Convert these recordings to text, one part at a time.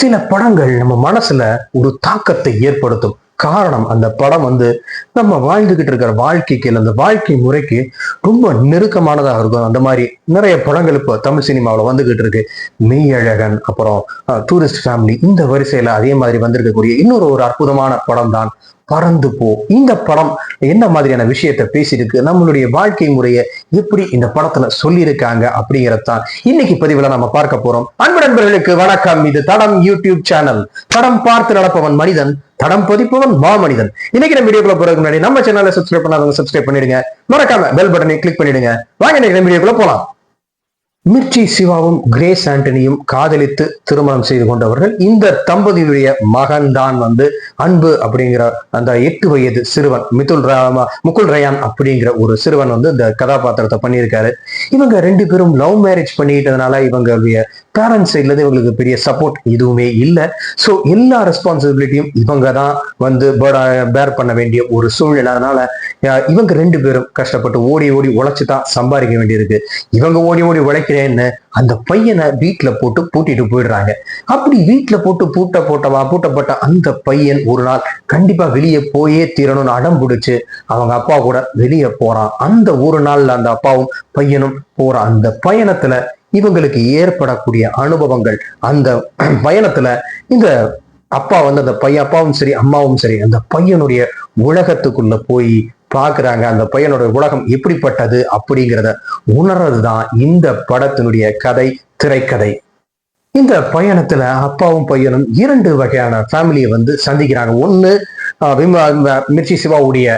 சில படங்கள் நம்ம மனசுல ஒரு தாக்கத்தை ஏற்படுத்தும். காரணம் அந்த படம் வந்து நம்ம வாழ்ந்துகிட்டு இருக்கிற வாழ்க்கைக்கு அந்த வாழ்க்கை முறைக்கு ரொம்ப நெருக்கமானதாக இருக்கும். அந்த மாதிரி நிறைய படங்கள் இப்போ தமிழ் சினிமாவில் வந்துகிட்டு இருக்கு. மெய்யழகன் அப்புறம் டூரிஸ்ட் ஃபேமிலி இந்த வரிசையில அதே மாதிரி வந்திருக்கக்கூடிய இன்னொரு ஒரு அற்புதமான படம் தான் பறந்து போ. இந்த படம் என்ன மாதிரியான விஷயத்த பேசியிருக்கு? நம்மளுடைய வாழ்க்கை முறையை எப்படி இந்த படத்துல சொல்லியிருக்காங்க அப்படிங்கறதான் இன்னைக்கு பதிவுல நம்ம பார்க்க போறோம். அன்பு நண்பர்களுக்கு வணக்கம். இது தடம் யூடியூப் சேனல் தடம் பார்த்து நடப்பவன் மனிதன் தடம் பதிப்பவன் மா மனிதன் இன்னைக்கு நம்ம வீடியோக்குள்ள போறதுக்கு முன்னாடி நம்ம சேனலை சப்ஸ்கிரைப் பண்ணாதவங்க சப்ஸ்கிரைப் பண்ணிடுங்க. மறக்காம பெல் பட்டனை கிளிக் பண்ணிடுங்க. வாங்க இன்னைக்கு நம்ம வீடியோக்குள்ள போலாம். மிர்ச்சி சிவாவும் கிரேஸ் ஆண்டனியும் காதலித்து திருமணம் செய்து கொண்டவர்கள். இந்த தம்பதியுடைய மகன் தான் வந்து அன்பு அப்படிங்கிற அந்த எட்டு வயது சிறுவன் மிதுல் ராமா முகுல் ரயான் அப்படிங்கிற ஒரு சிறுவன் வந்து இந்த கதாபாத்திரத்தை பண்ணியிருக்காரு. இவங்க ரெண்டு பேரும் லவ் மேரேஜ் பண்ணிட்டதுனால இவங்களுடைய பேரண்ட்ஸ் சைட்லேருந்து இவங்களுக்கு பெரிய சப்போர்ட் எதுவுமே இல்லை. ஸோ எல்லா ரெஸ்பான்சிபிலிட்டியும் இவங்க தான் வந்து பேர் பண்ண வேண்டிய ஒரு சூழ்நிலை. அதனால இவங்க ரெண்டு பேரும் கஷ்டப்பட்டு ஓடி ஓடி உழைச்சு தான் சம்பாதிக்க வேண்டியிருக்கு. இவங்க ஓடி ஓடி உழைக்கிறேன்னு அந்த பையனை வீட்டில் போட்டு பூட்டிட்டு போயிடுறாங்க. அப்படி வீட்டில் போட்டு பூட்ட போட்டவா பூட்டப்பட்ட அந்த பையன் ஒரு நாள் கண்டிப்பா வெளியே போயே தீரணும்னு அடம் பிடிச்சி அவங்க அப்பா கூட வெளியே போறான். அந்த ஒரு நாள்ல அந்த அப்பாவும் பையனும் போற அந்த பயணத்துல இவங்களுக்கு ஏற்படக்கூடிய அனுபவங்கள் அந்த பயணத்துல இந்த அப்பா வந்து அந்த பையன் அப்பாவும் சரி அம்மாவும் சரி அந்த பையனுடைய உலகத்துக்குள்ள போய் பார்க்குறாங்க அந்த பையனோட உலகம் எப்படிப்பட்டது அப்படிங்கிறத உணர்றதுதான் இந்த படத்தினுடைய கதை திரைக்கதை. இந்த பயணத்துல அப்பாவும் பையனும் இரண்டு வகையான ஃபேமிலியை வந்து சந்திக்கிறாங்க. ஒன்று மிர்ச்சி சிவாவுடைய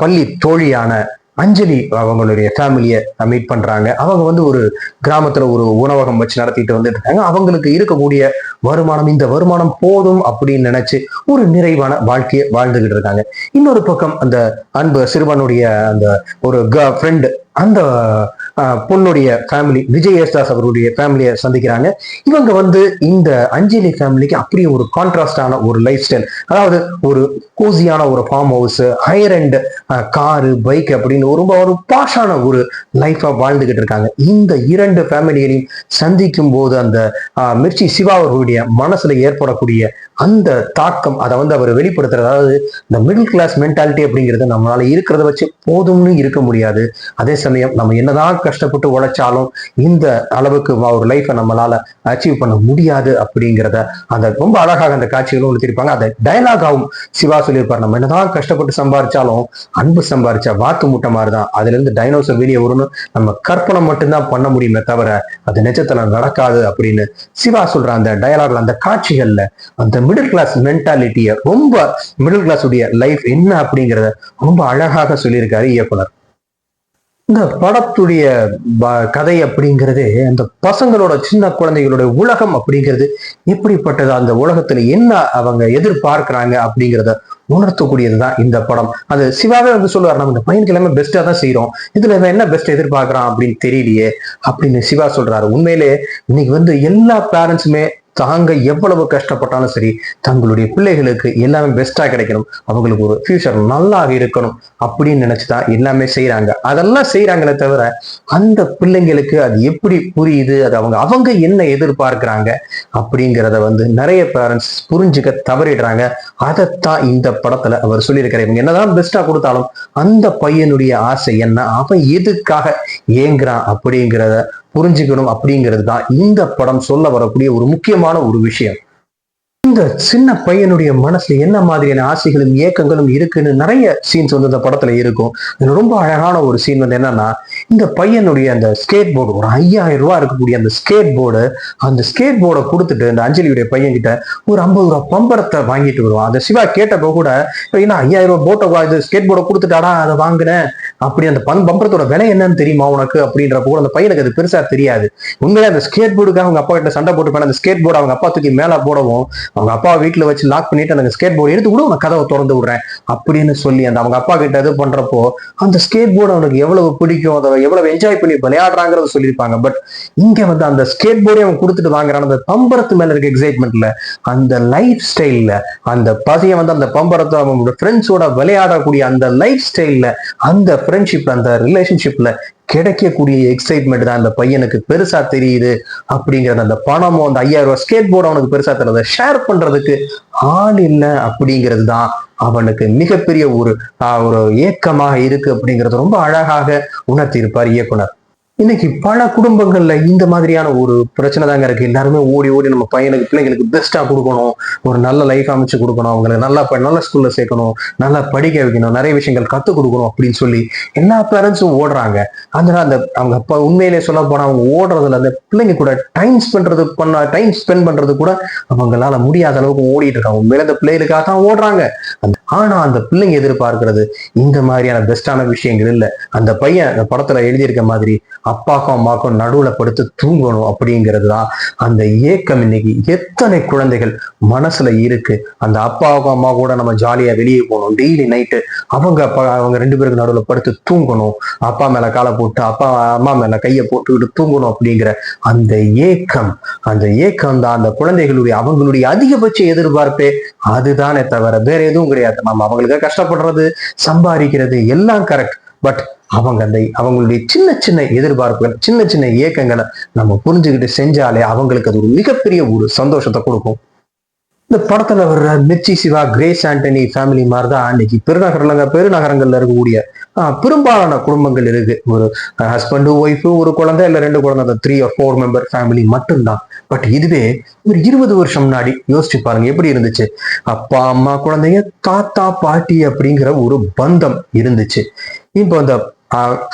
பள்ளி தோழியான அஞ்சலி அவங்களுடைய ஃபேமிலியை மீட் பண்றாங்க. அவங்க வந்து ஒரு கிராமத்துல ஒரு உணவகம் வச்சு நடத்திட்டு வந்துட்டு இருக்காங்க அவங்களுக்கு இருக்கக்கூடிய வருமானம் இந்த வருமானம் போதும் அப்படின்னு நினைச்சு ஒரு நிறைவான வாழ்க்கையை வாழ்ந்துகிட்டு இருக்காங்க. இன்னொரு பக்கம் அந்த அன்பு சிறுவனுடைய அந்த ஒரு ஃப்ரெண்டு அந்த பொண்ணுடைய ஃபேமிலி விஜய் யேசுதாஸ் அவருடைய ஃபேமிலியை சந்திக்கிறாங்க. இவங்க வந்து இந்த அஞ்சலி ஃபேமிலிக்கு அப்படியே ஒரு கான்ட்ராஸ்டான ஒரு லைஃப் ஸ்டைல் அதாவது ஒரு கோசியான ஒரு farm house hire and car bike அப்படின்னு ஒரு ரொம்ப ஒரு பாஷான ஒரு லைஃபா வாழ்ந்துகிட்டு இருக்காங்க. இந்த இரண்டு ஃபேமிலிகளையும் சந்திக்கும் போது அந்த மிர்ச்சி சிவா அவர்களுடைய மனசுல ஏற்படக்கூடிய அந்த தாக்கம் அதை வந்து அவர் வெளிப்படுத்துறது. அதாவது இந்த மிடில் கிளாஸ் மென்டாலிட்டி அப்படிங்கிறது நம்மளால இருக்கிறத வச்சு போதும்னு இருக்க முடியாது. அதே சமயம் நம்ம என்னதான் கஷ்டப்பட்டு உழைச்சாலும் இந்த அளவுக்கு ஒரு லைஃப்பை நம்மளால அச்சீவ் பண்ண முடியாது அப்படிங்கிறத அந்த ரொம்ப அழகாக அந்த காட்சிகளும் உளுத்திருப்பாங்க அதை டைலாகாவும் சிவா சொல்லியிருப்பார். நம்ம என்னதான் கஷ்டப்பட்டு சம்பாரிச்சாலும் அன்பு சம்பாரிச்சா வாத்து முட்டை மாதிரி தான் அதுல இருந்து டைனோசர் வெளியே வரும்னு நம்ம கற்பனை மட்டும்தான் பண்ண முடியுமே தவிர அது நிஜத்துல நடக்காது அப்படின்னு சிவா சொல்ற அந்த டயலாக்ல அந்த காட்சிகள்ல அந்த மிடில் கிளாஸ் மென்டாலிட்டியை ரொம்ப மிடில் கிளாஸ் உடைய லைஃப் என்ன அப்படிங்கிறத ரொம்ப அழகாக சொல்லியிருக்காரு இயக்குனர். இந்த படத்துடைய கதை அப்படிங்கிறது அந்த பசங்களோட சின்ன குழந்தைகளுடைய உலகம் அப்படிங்கிறது எப்படிப்பட்டது அந்த உலகத்துல என்ன அவங்க எதிர்பார்க்கிறாங்க அப்படிங்கிறத உணர்த்தக்கூடியது தான் இந்த படம். அது சிவாவே வந்து சொல்லுவார் நம்ம இந்த பையனுக்கு எல்லாமே பெஸ்டா தான் செய்றோம். இதுல இவன் என்ன பெஸ்ட் எதிர்பார்க்கறான் அப்படின்னு தெரியலையே அப்படின்னு சிவா சொல்றாரு. உண்மையிலே இன்னைக்கு வந்து எல்லா பேரண்ட்ஸுமே தாங்க எவ்வளவு கஷ்டப்பட்டாலும் சரி தங்களுடைய பிள்ளைகளுக்கு எல்லாமே பெஸ்டா கிடைக்கணும். அவங்களுக்கு ஒரு ஃபியூச்சர் நல்லா இருக்கணும் அப்படின்னு நினைச்சுதான் எல்லாமே செய்யறாங்க அதெல்லாம் செய்யறாங்களே தவிர அந்த பிள்ளைங்களுக்கு அது எப்படி புரியுது? அது அவங்க அவங்க என்ன எதிர்பார்க்குறாங்க அப்படிங்கிறத வந்து நிறைய பேரண்ட்ஸ் புரிஞ்சுக்க தவறிடுறாங்க. அதைத்தான் இந்த படத்துல அவர் சொல்லியிருக்காரு இவங்க என்னதான் பெஸ்டா கொடுத்தாலும் அந்த பையனுடைய ஆசை என்ன? அவன் எதுக்காக ஏங்குறான் அப்படிங்கிறத புரிஞ்சுக்கணும் அப்படிங்கிறது தான் இந்த படம் சொல்ல வரக்கூடிய ஒரு முக்கியமான ஒரு விஷயம். இந்த சின்ன பையனுடைய மனசுல என்ன மாதிரியான ஆசைகளும் ஏக்கங்களும் இருக்குன்னு நிறைய சீன்ஸ் வந்து இந்த படத்துல இருக்கும். ரொம்ப அழகான ஒரு சீன் வந்து என்னன்னா இந்த பையனுடைய அந்த ஸ்கேட் போர்டு ஒரு ஐயாயிரம் ரூபா இருக்கக்கூடிய அந்த ஸ்கேட் போர்டு அந்த ஸ்கேட் போர்டை கொடுத்துட்டு அந்த அஞ்சலியுடைய பையன் கிட்ட ஒரு ஐம்பது ரூபா பம்பரத்தை வாங்கிட்டு வருவான். அந்த சிவா கேட்டப்போ கூட ஏன்னா ஐயாயிரம் ரூபா போட்டை இது ஸ்கேட் போர்டை கொடுத்துட்டாடா அதை வாங்கினேன். அப்படி அந்த பம் பம்பரத்தோட விலை என்னன்னு தெரியுமா உனக்கு? அப்படின்றப்ப கூட அந்த பையனுக்கு அது பெருசா தெரியாது. உண்மையிலே அந்த ஸ்கேட் போர்டுக்காக அவங்க அப்பா கிட்ட சண்டை போட்டு போன அந்த ஸ்கேட் போர்டு அவங்க அப்பா தூக்கி மேலே போடவும் அவங்க அப்பா வீட்டில் வச்சு லாக் பண்ணிட்டு அந்த ஸ்கேட் போர்டு எடுத்து கூட உனக்கு கதவை திறந்து விடுறேன். அப்படின்னு சொல்லி அந்த அவங்க அப்பா கிட்ட இது பண்றப்போ அந்த ஸ்கேட் போர்டு அவனுக்கு எவ்வளவு பிடிக்கும்? அதை எவ்வளவு என்ஜாய் பண்ணி விளையாடுறாங்கிறத சொல்லியிருப்பாங்க. பட் இங்க வந்து அந்த ஸ்கேட் போர்டே அவன் கொடுத்துட்டு வாங்குறான். அந்த பம்பரத்து மேல இருக்க எக்ஸைட்மெண்ட்ல அந்த லைஃப் ஸ்டைல்ல அந்த பசைய வந்து அந்த பம்பரத்தை அவங்களோட ஃப்ரெண்ட்ஸோட விளையாடக்கூடிய அந்த லைஃப் ஸ்டைல்ல அந்த ஃப்ரெண்ட்ஷிப்ல அந்த ரிலேஷன்ஷிப்ல கிடைக்கக்கூடிய எக்ஸைட்மெண்ட் தான் அந்த பையனுக்கு பெருசா தெரியுது அப்படிங்கறது அந்த பணமோ அந்த ஐயாயிரம் ரூபாய் ஸ்கேட் போர்டு அவனுக்கு பெருசா தெரியல ஷேர் பண்றதுக்கு ஆள் இல்லை அப்படிங்கிறது தான் அவனுக்கு மிகப்பெரிய ஒரு ஒரு ஏக்கமாக இருக்கு அப்படிங்கிறது ரொம்ப அழகாக உணர்த்தியிருப்பார் இயக்குனர். இன்னைக்கு பல குடும்பங்கள்ல இந்த மாதிரியான ஒரு பிரச்சனை தாங்க இருக்கு. எல்லாருமே ஓடி ஓடி நம்ம பையனுக்கு பிள்ளைங்களுக்கு பெஸ்டா கொடுக்கணும். ஒரு நல்ல லைஃப் அமைச்சு கொடுக்கணும். அவங்களை நல்லா நல்ல ஸ்கூல்ல சேர்க்கணும். நல்லா படிக்க வைக்கணும். நிறைய விஷயங்கள் கத்துக் கொடுக்கணும் அப்படின்னு சொல்லி எல்லா பேரண்ட்ஸும் ஓடுறாங்க. அதனால அந்த அவங்க அப்பா உண்மையிலே சொல்ல போனா அவங்க ஓடுறதுல அந்த பிள்ளைங்க கூட டைம் பண்றது பண்ண டைம் ஸ்பெண்ட் பண்றது கூட அவங்களால முடியாத அளவுக்கு ஓடிட்டு இருக்காங்க. உண்மையில அந்த பிள்ளைகளுக்காக தான் ஓடுறாங்க. அந்த- ஆனா அந்த பிள்ளைங்க எதிர்பார்க்கிறது இந்த மாதிரியான பெஸ்டான விஷயங்கள் இல்ல. அந்த பையன் அந்த படத்துல எழுதியிருக்க மாதிரி அப்பாக்கும் அம்மாக்கும் நடுவுல படுத்து தூங்கணும் அப்படிங்கிறது தான் அந்த ஏக்கம் இன்னைக்கு. எத்தனை குழந்தைகள் மனசுல இருக்கு. அந்த அப்பாவுக்கும் அம்மா கூட நம்ம ஜாலியா வெளியே போகணும். டெய்லி நைட்டு அவங்க அப்பா அவங்க ரெண்டு பேருக்கு நடுவுல படுத்து தூங்கணும். அப்பா மேல காலை போட்டு அப்பா அம்மா மேல கையை போட்டுக்கிட்டு தூங்கணும் அப்படிங்கிற அந்த ஏக்கம். அந்த ஏக்கம் தான் அந்த குழந்தைகளுடைய அவங்களுடைய அதிகபட்ச எதிர்பார்ப்பே அதுதானே தவிர வேற எதுவும் கிடையாது. நம்ம அவங்களுக்கு கஷ்டப்படுறது சம்பாதிக்கிறது எல்லாம் கரெக்ட் பட் அவங்க அந்த அவங்களுடைய சின்ன சின்ன எதிர்பார்ப்புகள் சின்ன சின்ன ஏக்கங்களை நம்ம புரிஞ்சுக்கிட்டு செஞ்சாலே அவங்களுக்கு அது ஒரு மிகப்பெரிய ஒரு சந்தோஷத்தை கொடுக்கும். இந்த படத்துல வர்ற மிர்ச்சி சிவா கிரேஸ் ஆண்டனி ஃபேமிலி மாதிரி தான் அன்னைக்கு பெருநகரங்க பெருநகரங்கள்ல இருக்கக்கூடிய ஆஹ், பெரும்பாலான குடும்பங்கள் இருக்கு. ஒரு ஹஸ்பண்டு ஒய்ஃபு ஒரு குழந்தை இல்ல ரெண்டு குழந்தை three or four member family மட்டும்தான். பட் இதுவே ஒரு இருபது வருஷம் முன்னாடி யோசிச்சு பாருங்க எப்படி இருந்துச்சு? அப்பா அம்மா குழந்தைங்க தாத்தா பாட்டி அப்படிங்கிற ஒரு பந்தம் இருந்துச்சு. இப்போ அந்த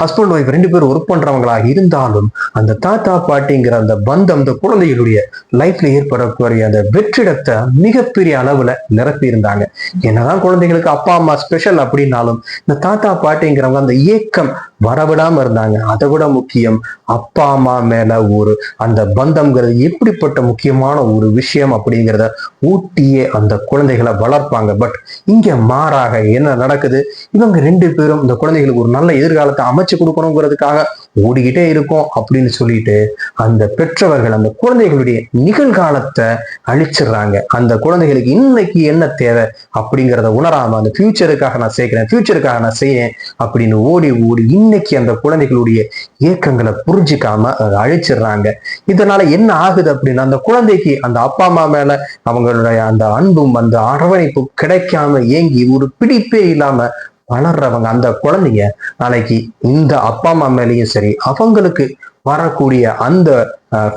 ஹஸ்பண்ட் ஒய்ஃப் ரெண்டு பேரும் ஒர்க் பண்றவங்களா இருந்தாலும் அந்த தாத்தா பாட்டிங்கிற அந்த பந்தம் அந்த குழந்தைகளுடைய லைஃப்ல ஏற்படக்கூடிய அந்த வெற்றிடத்தை மிகப்பெரிய அளவுல நிரப்பி இருந்தாங்க. என்னதான் குழந்தைகளுக்கு அப்பா அம்மா ஸ்பெஷல் அப்படின்னாலும் இந்த தாத்தா பாட்டிங்கிறவங்க அந்த ஏக்கம் வரவிடாம இருந்தாங்க. அதை விட முக்கியம் அப்பா அம்மா மேல ஒரு அந்த பந்தம்ங்கிறது எப்படிப்பட்ட முக்கியமான ஒரு விஷயம் அப்படிங்கிறத ஊட்டியே அந்த குழந்தைகளை வளர்ப்பாங்க. பட் இங்க மாறாக என்ன நடக்குது? இவங்க ரெண்டு பேரும் இந்த குழந்தைகளுக்கு ஒரு நல்ல எதிர்காலத்தை அமைச்சு கொடுக்கணுங்கிறதுக்காக ஓடிக்கிட்டே இருக்கும் அப்படின்னு சொல்லிட்டு அந்த பெற்றவர்கள் அந்த குழந்தைகளுடைய நிகழ்காலத்தை அழிச்சிடுறாங்க. அந்த குழந்தைகளுக்கு இன்னைக்கு என்ன தேவை அப்படிங்கிறத உணராம அந்த ஃபியூச்சருக்காக நான் சேர்க்கிறேன் ஃபியூச்சருக்காக நான் செய்யேன் அப்படின்னு ஓடி ஓடி இன்னைக்கு அந்த குழந்தைகளுடைய இயக்கங்களை புரிஞ்சிக்காம அதை அழிச்சிடுறாங்க. இதனால என்ன ஆகுது அப்படின்னா அந்த குழந்தைக்கு அந்த அப்பா அம்மா மேல அவங்களுடைய அந்த அன்பும் அந்த அரவணைப்பும் கிடைக்காம ஏங்கி ஒரு பிடிப்பே இல்லாம வளர்றவங்க அந்த குழந்தைங்க நாளைக்கு இந்த அப்பா அம்மா மேலேயும் சரி அவங்களுக்கு வரக்கூடிய அந்த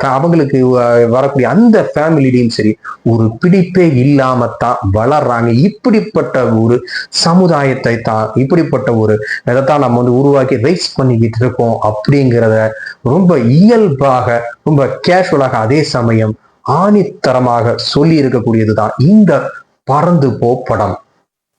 அவங்களுக்கு வரக்கூடிய அந்த ஃபேமிலிலையும் சரி ஒரு பிடிப்பே இல்லாம தான் வளர்றாங்க. இப்படிப்பட்ட ஒரு சமுதாயத்தை தான் இப்படிப்பட்ட ஒரு இதைத்தான் நம்ம வந்து உருவாக்கி ரைஸ் பண்ணிக்கிட்டு இருக்கோம் அப்படிங்கிறத ரொம்ப இயல்பாக ரொம்ப கேஷுவலாக அதே சமயம் ஆணித்தரமாக சொல்லி இருக்கக்கூடியதுதான் இந்த பறந்து போ படம்.